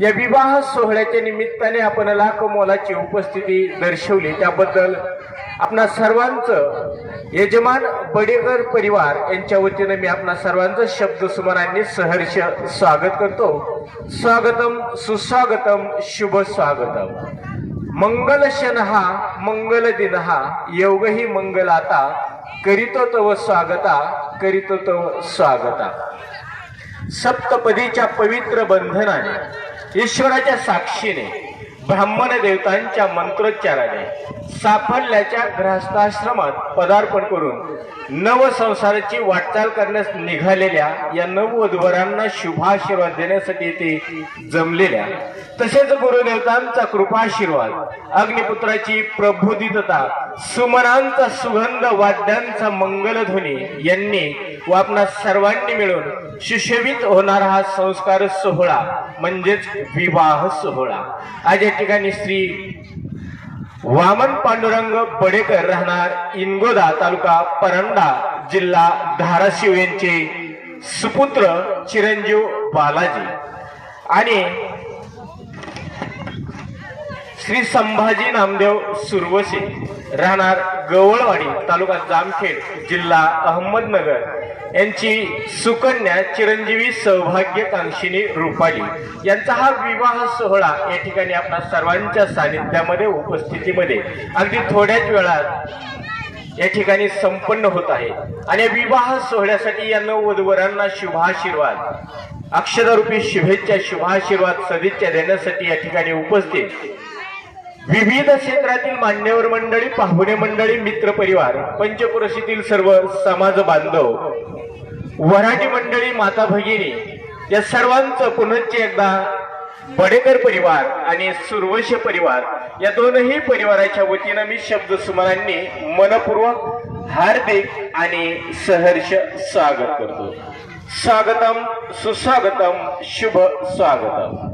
या विवाह सोहळ्याच्या निमित्ताने आपण लाख मोलाची उपस्थिती दर्शवली. त्याबद्दल आपणा सर्वांचं यजमान बडेकर परिवार यांच्या वतीनं मी आपणा सर्वांचं शब्दसुमनांनी सहर्ष स्वागत करतो. स्वागतम सुस्वागतम शुभ स्वागतम. मंगल शन हा मंगल दिन हा योगही मंगलाता करीतो तव स्वागता करीतो तव स्वागता. सप्तपदीच्या पवित्र बंधनाने ईश्वराच्या साक्षीने ब्राह्मण देवतांच्या मंत्रोच्चाराने साफल्याच्या ग्रहस्थाश्रमात पदार्पण करून नवसंसाराची वाटचाल करण्यास निघालेल्या या नववधूवरांना शुभाशीर्वाद देण्यासाठी ते जमलेल्या. तसेच गुरुदेवतांचा कृपाशीर्वाद अग्निपुत्राची प्रबोधितता सुमनांचा सुगंध वाद्यांचा मंगलध्वनी यांनी व आपणा सर्वांनी मिळून सुशोभित होणारा हा संस्कार सोहळा म्हणजेच विवाह सोहळा. आज या ठिकाणी श्री वामन पांडुरंग बडेकर राहणार इंगोदा तालुका परंडा जिल्हा धाराशिव यांचे सुपुत्र चिरंजीव बालाजी. आणि श्री संभाजी नामदेव सुरवसे राहणार गवळवाडी तालुका जामखेड जिल्हा अहमदनगर. यांची सुकन्या चिरंजीवी सौभाग्यकांक्षिनी रुपाली. यांचा हा विवाह सोहळा या ठिकाणी आपल्या सर्वांच्या सानिध्यामध्ये उपस्थितीमध्ये अगदी थोड्याच वेळात या ठिकाणी संपन्न होत आहे. आणि विवाह सोहळ्यासाठी या नववधूवरांना शुभाशीर्वाद अक्षररूपी शुभेच्छा शुभाशीर्वाद सदिच्छा देण्यासाठी या ठिकाणी उपस्थित विविध क्षेत्रातील मान्यवर मंडळी पाहुणे मंडळी मित्र परिवार पंचपुरुषीतील सर्व समाज बांधव वराठी मंडळी माता भगिनी या सर्वांचं पुनश्च एकदा बडेकर परिवार आणि सुरवश परिवार या दोनही परिवाराच्या वतीनं मी शब्द सुमनांनी मनपूर्वक हार्दिक आणि सहर्ष स्वागत करतो. स्वागतम सुस्वागतम शुभ स्वागतम.